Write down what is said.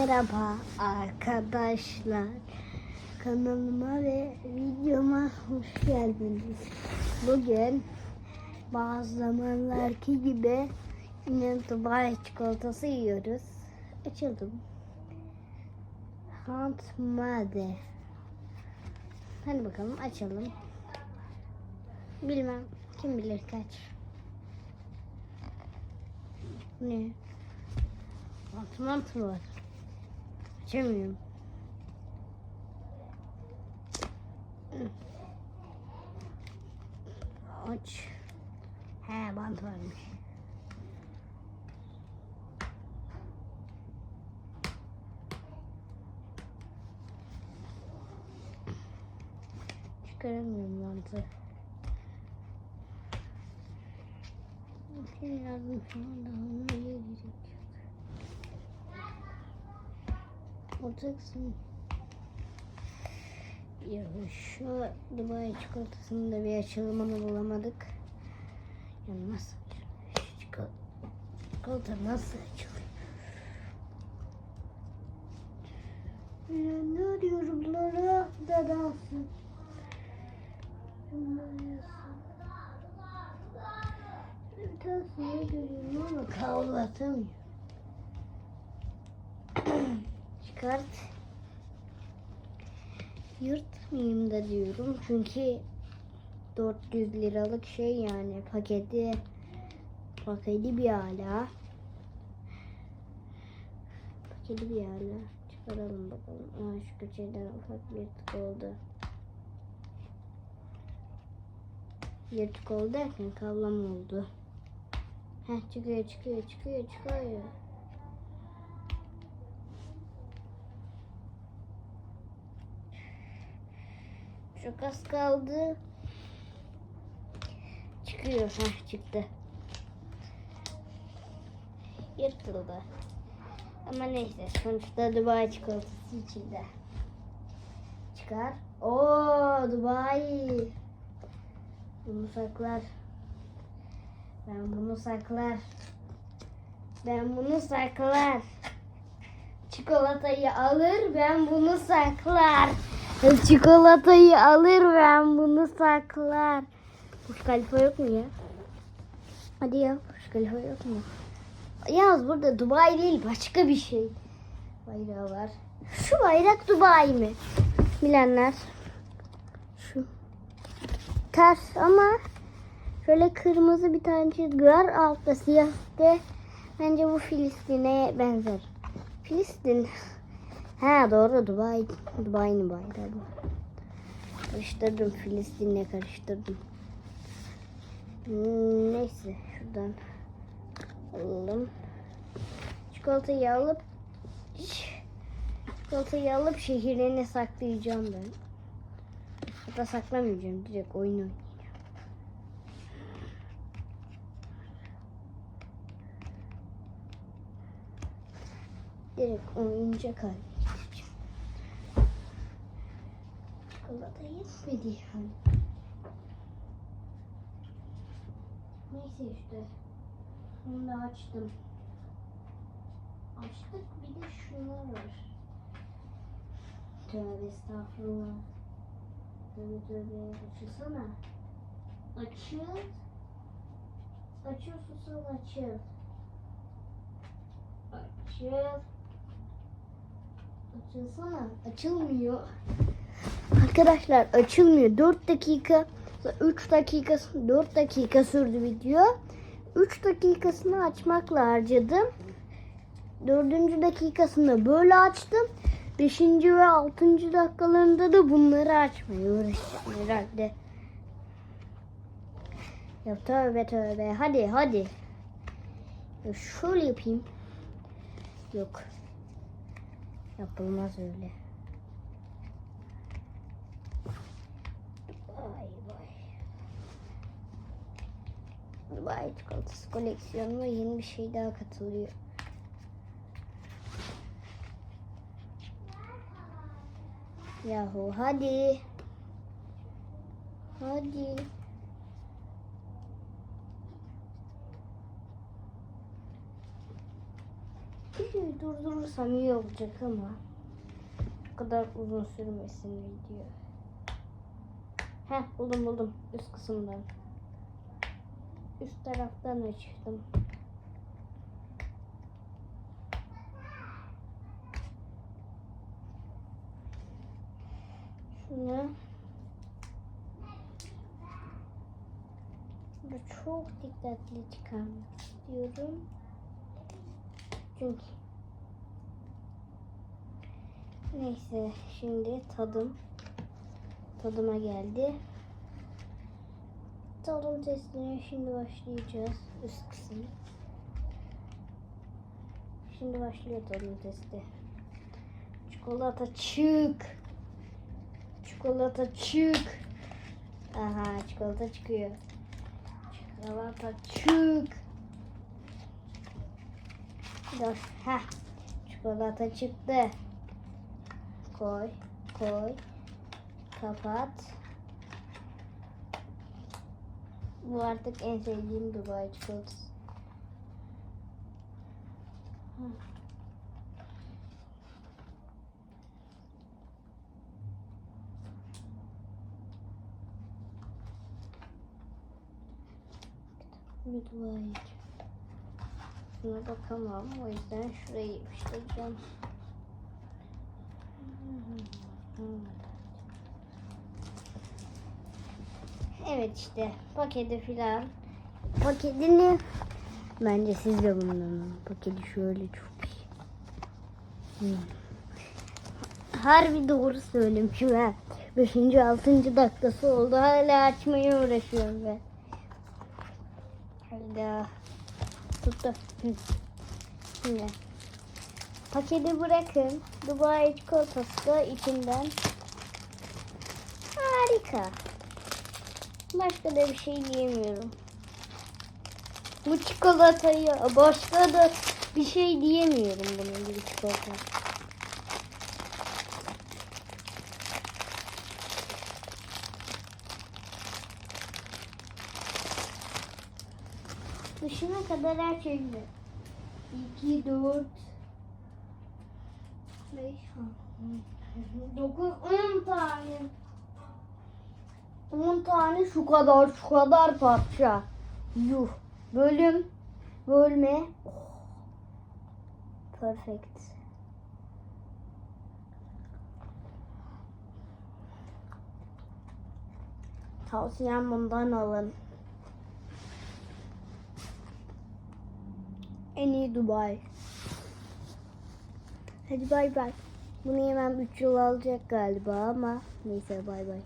Merhaba arkadaşlar. Kanalıma ve videoma hoş geldiniz. Bugün bazı zamanlarki gibi yine Dubai çikolatası yiyoruz. Açalım. Hunt Made. Hadi bakalım açalım. Bilmem. Kim bilir kaç. Ne? Altı mantı var. Açamıyorum. Hı. Aç. He bant varmış. Çıkaramıyorum bantı. Bir şey lazım şu anda onu gelecek. Olacaksın. Ya şu Dubai çikolatasının da bir açılımını bulamadık. Ya nasıl çikolata, çikolata nasıl açılıyor? Ya ne arıyorum bunlara da dalsın. Bir tanesini görüyorum ama kavlatamıyorum. Çıkart. Yırtmayayım da diyorum çünkü 400 liralık şey yani paketi paketi bir hala paketi bir hala çıkaralım bakalım. Aa, şu köşeden ufak bir tık oldu. Yırtık oldu derken kavlam oldu. Heh çıkıyor çıkıyor çıkıyor çıkıyor. Çok az kaldı. Çıkıyor. Heh, çıktı. Yırtıldı. Ama neyse. Sonuçta Dubai çikolatası içinde. Çıkar. Oo Dubai. Bunu saklar. Ben bunu saklar. Ben bunu saklar. Çikolatayı alır ben bunu saklar. Çikolatayı alır ben bunu saklar. Kuş kalifa yok mu ya? Hadi ya kuş kalifa yok mu? Yalnız burada Dubai değil başka bir şey. Bayrağı var. Şu bayrak Dubai mi? Bilenler. Şu. Ters ama şöyle kırmızı bir tane çizgi var. Altta siyah de. Bence bu Filistin'e benzer. Filistin. Ha doğru Dubai. Dubai'nin bayrağı bu. Karıştırdım Filistin'le karıştırdım. Hmm, Neyse şuradan alalım. Çikolatayı alıp çikolatayı alıp şehirlerine saklayacağım ben. Hatta saklamayacağım direkt oyun oynayacağım. Direkt oyuncak haline Çikolata yetmedi yani. Neyse işte. Onu da açtım. Açtık bir de şunlar var. Tövbe estağfurullah. Tövbe tövbe açılsana. Açıl. Açıl susal açıl. Açıl. Açılsana. Açılmıyor. Arkadaşlar açılmıyor. 4 dakika 3 dakika 4 dakika sürdü video. 3 dakikasını açmakla harcadım. 4. dakikasında böyle açtım. 5. ve 6. dakikalarında da bunları açmaya uğraşacağım herhalde. Ya tövbe tövbe. Hadi hadi. Ya şöyle yapayım. Yok. Yapılmaz öyle. Dubai çikolatası koleksiyonuma yeni bir şey daha katılıyor. Yahu hadi. Hadi. Küçücük durdurursam iyi olacak ama bu kadar uzun sürmesin video. Heh buldum buldum üst kısımdan. Üst taraftan açtım. Şunu Burada çok dikkatli çıkarmak istiyorum. Çünkü Neyse şimdi tadım tadıma geldi. Tadım testine şimdi başlayacağız. Üst kısım. Şimdi başlıyor tadım testi. Çikolata çık. Çikolata çık. Aha çikolata çıkıyor. Çikolata çık. Dur. Heh. Çikolata çıktı. Koy. Koy. Kapat. Bu artık en sevdiğim Dubai çikolatası. Bir Dubai. Şuna bakamam. O yüzden şurayı yapıştıracağım. Evet işte paketi filan. Paketini bence siz de bundan. Paketi şöyle çok iyi. Hmm. Harbi doğru söylemişim ha. 5. 6. dakikası oldu. Hala açmaya uğraşıyorum ben. Hayda. Tuttu. Şimdi. Paketi bırakın. Dubai çikolatası da içinden. Harika. Başka da bir şey diyemiyorum. Bu çikolatayı başka da bir şey diyemiyorum bunun gibi çikolata. Dışına kadar her şey güzel. 2, 4, 5, 9, 10 tane. 10 tane şu kadar şu kadar parça. Yuh. Bölüm. Bölme. Oh. Perfect. Tavsiyem bundan alın. En iyi Dubai. Hadi bay bay. Bunu yemem 3 yıl alacak galiba ama neyse bay bay.